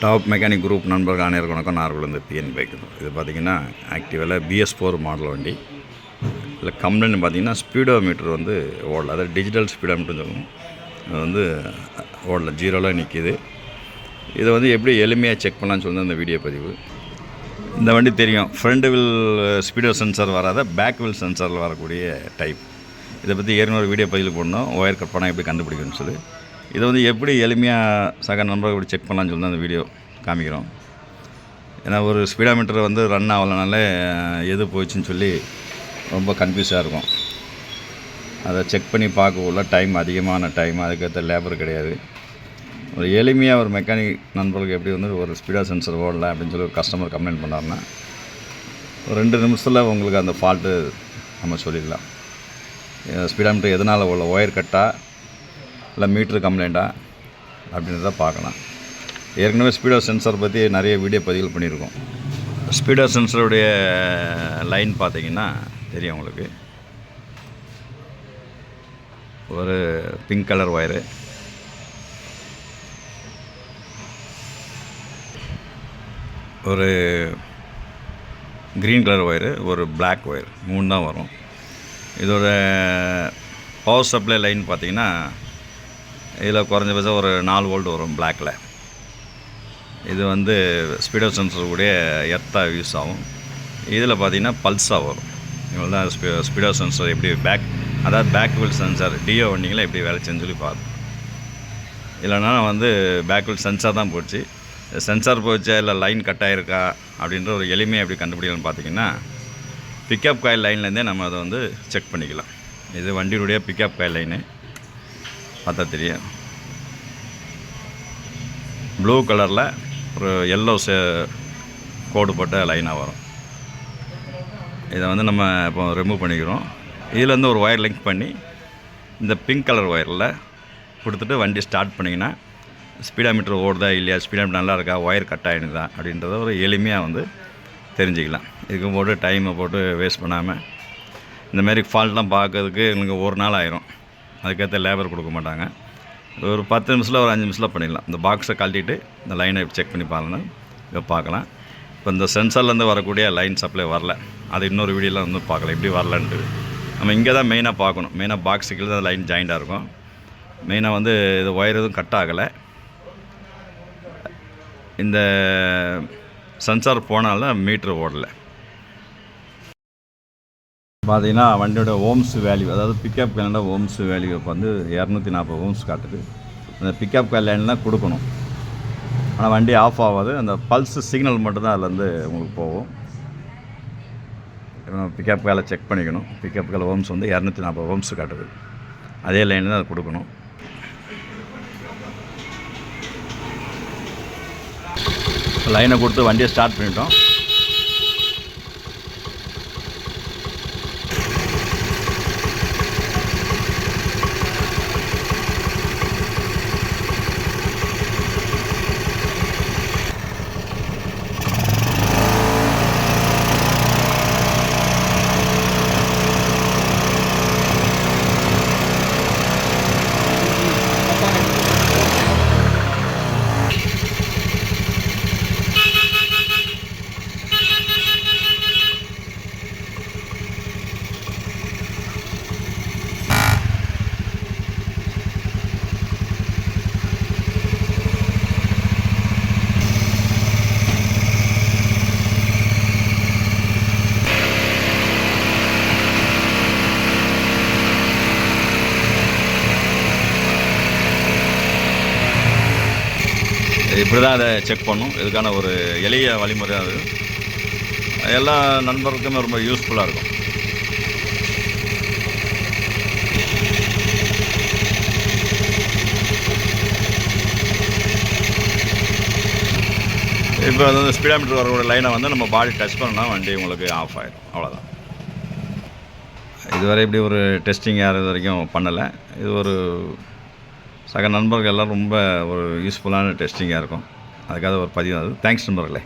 Top mechanic group நண்பர்கள் அனைவருக்கும் வணக்கம். நார்குலேருந்து பிஎன் பைக் இது பார்த்திங்கன்னா ஆக்டிவில் பிஎஸ் ஃபோர் மாடல் வண்டி. இல்லை கம்ப்ளைண்ட் பார்த்தீங்கன்னா ஸ்பீடோ மீட்டர் வந்து ஓடல. அதாவது டிஜிட்டல் ஸ்பீடோ மீட்டர் சொல்லுவோம். அது வந்து ஓடல. ஜீரோவில் நிற்கிது இதை வந்து எப்படி எளிமையாக செக் பண்ணலான்னு சொல்லி அந்த வீடியோ பதிவு. இந்த வண்டி தெரியும். ஃப்ரண்ட் வில் ஸ்பீடோ சென்சார் வராத பேக் வில் சென்சாரில் வரக்கூடிய டைப் இதை பற்றி ஏற்கனவே ஒரு வீடியோ பதிவு போடணும் ஒயர் கட் பண்ணால் எப்படி கண்டுபிடிக்கணும்னு சொல்லி. இதை வந்து எப்படி எளிமையாக சக நண்பர்கள் எப்படி செக் பண்ணலாம்னு சொல்லி அந்த வீடியோ காமிக்கிறோம். ஏன்னா ஒரு ஸ்பீடாமீட்டர் வந்து ரன் ஆகலைனாலே எது போச்சுன்னு சொல்லி ரொம்ப கன்ஃபியூஸாக இருக்கும். அதை செக் பண்ணி பார்க்கக்குள்ள டைம் அதிகமான டைம் அதுக்கேற்ற லேபர் கிடையாது. ஒரு எளிமையாக ஒரு மெக்கானிக் நண்பர்களுக்கு எப்படி வந்து ஒரு ஸ்பீடா சென்சர் ஓடல அப்படின்னு சொல்லி ஒரு கஸ்டமர் கம்ப்ளைண்ட் பண்ணார்னா ஒரு ரெண்டு நிமிஷத்தில் உங்களுக்கு அந்த ஃபால்ட்டு நம்ம சொல்லிடலாம். ஸ்பீடாமீட்டர் எதனால் உள்ள ஒயர் கட்டாக இல்லை மீட்ரு கம்ப்ளைண்ட்டா அப்படின்றத பார்க்கலாம். ஏற்கனவே ஸ்பீடோ சென்சார் பற்றி நிறைய வீடியோ பதிவு பண்ணியிருக்கோம். ஸ்பீடோ சென்சருடைய லைன் பார்த்தீங்கன்னா தெரியும் உங்களுக்கு. ஒரு பிங்க் கலர் ஒயரு ஒரு க்ரீன் கலர் ஒயரு ஒரு பிளாக் ஒயர் மூணு தான் வரும். இதோட பவர் சப்ளை லைன் பார்த்தீங்கன்னா இதில் குறைஞ்சபட்சம் ஒரு நாலு வோல்ட் வரும் பிளாக்கில் இது வந்து ஸ்பீடோ சென்சர் கூடிய எர்த்தாக யூஸ் ஆகும். இதில் பார்த்தீங்கன்னா பல்ஸாக வரும். இவ்வளோ தான் ஸ்பீ ஸ்பீடோ சென்சர் எப்படி பேக் அதாவது பேக்வில் சென்சார் டிஓ வண்டிங்களை எப்படி வேலை செஞ்சு சொல்லி பார்ப்போம் இல்லைன்னா வந்து பேக் சென்சார் தான் போச்சு. சென்சார் போச்சா இல்லை லைன் கட் ஆகிருக்கா அப்படின்ற ஒரு எளிமையை எப்படி கண்டுபிடிக்கலாம்னு பார்த்தீங்கன்னா பிக்கப் காயில் லைன்லேருந்தே நம்ம அதை வந்து செக் பண்ணிக்கலாம். இது வண்டியினுடைய பிக்கப் காயில் லைனு பார்த்தா தெரியும். ப்ளூ கலரில் ஒரு எல்லோ சே கோடு போட்ட லைனாக வரும். இதை வந்து நம்ம இப்போ ரிமூவ் பண்ணிக்கிறோம். இதுலேருந்து ஒரு ஒயர் லிங்க் பண்ணி இந்த பிங்க் கலர் ஒயரில் கொடுத்துட்டு வண்டி ஸ்டார்ட் பண்ணிங்கன்னா ஸ்பீடாமீட்டர் ஓடுதா இல்லையா ஸ்பீடாமீட்டர் நல்லா இருக்கா ஒயர் கட் ஆகிடுதா அப்படின்றத ஒரு எளிமையாக வந்து தெரிஞ்சுக்கலாம். இதுக்கும் போட்டு டைமை போட்டு வேஸ்ட் பண்ணாமல் இந்தமாரி ஃபால்ட்லாம் பார்க்கறதுக்கு எனக்கு ஒரு நாள் ஆயிரும். அதுக்கேற்ற லேபர் கொடுக்க மாட்டாங்க. ஒரு பத்து நிமிஷத்தில் ஒரு அஞ்சு நிமிஷத்தில் பண்ணிடலாம். இந்த பாக்ஸை கழட்டிட்டு இந்த லைனை செக் பண்ணி பாருங்கள் இதை பார்க்கலாம். இப்போ இந்த சென்சார்லேருந்து வரக்கூடிய லைன் சப்ளை வரல. அது இன்னொரு வீடியோலாம் வந்து பார்க்கலாம். எப்படி வரலன்ட்டு. நம்ம இங்கே தான் மெயினாக பார்க்கணும். மெயினாக பாக்ஸுக்கு தான் லைன் ஜாயிண்டாக இருக்கும். மெயினாக வந்து இது ஒயர் எதுவும் கட் ஆகலை. இந்த சென்சார் போனால்தான் மீட்ரு ஓடலை. பார்த்தீங்கன்னா வண்டியோட ஓம்ஸ் வேல்யூ அதாவது பிக்கப் கேலண்டா ஓம்ஸ் வேல்யூ இப்போ வந்து இரநூத்தி நாற்பது ஓம்ஸ் காட்டுது. அந்த பிக்கப் கேலண்ட் தான் கொடுக்கணும். ஆனால் வண்டி ஆஃப் ஆகாது. அந்த பல்ஸ் சிக்னல் மட்டும்தான் அதுலேருந்து உங்களுக்கு போகும். பிக்கப் காலை செக் பண்ணிக்கணும். பிக்கப் கால ஓம்ஸ் வந்து இரநூத்தி நாற்பது ஓம்ஸ் காட்டுது. அதே லைனில் தான் அது கொடுக்கணும். லைனை கொடுத்து வண்டியை ஸ்டார்ட் பண்ணிட்டோம். இப்படி தான் அதை செக் பண்ணும். இதுக்கான ஒரு எளிய வழிமுறையாக அது. எல்லா நண்பர்களுக்குமே ரொம்ப யூஸ்ஃபுல்லாக இருக்கும். இப்போ வந்து ஸ்பீடாமீட்டர் வரக்கூடிய லைனை வந்து நம்ம பாடி டச் பண்ணோம்னா வண்டி உங்களுக்கு ஆஃப் ஆகிடும் அவ்வளோதான் இதுவரை இப்படி ஒரு டெஸ்டிங் யார் இது வரைக்கும் பண்ணலை. இது ஒரு சக நண்பர்கள் எல்லாம் ரொம்ப ஒரு யூஸ்ஃபுல்லான டெஸ்டிங்காக இருக்கும். அதுக்காக ஒரு பதிவு அது. தேங்க்ஸ் நண்பர்களே.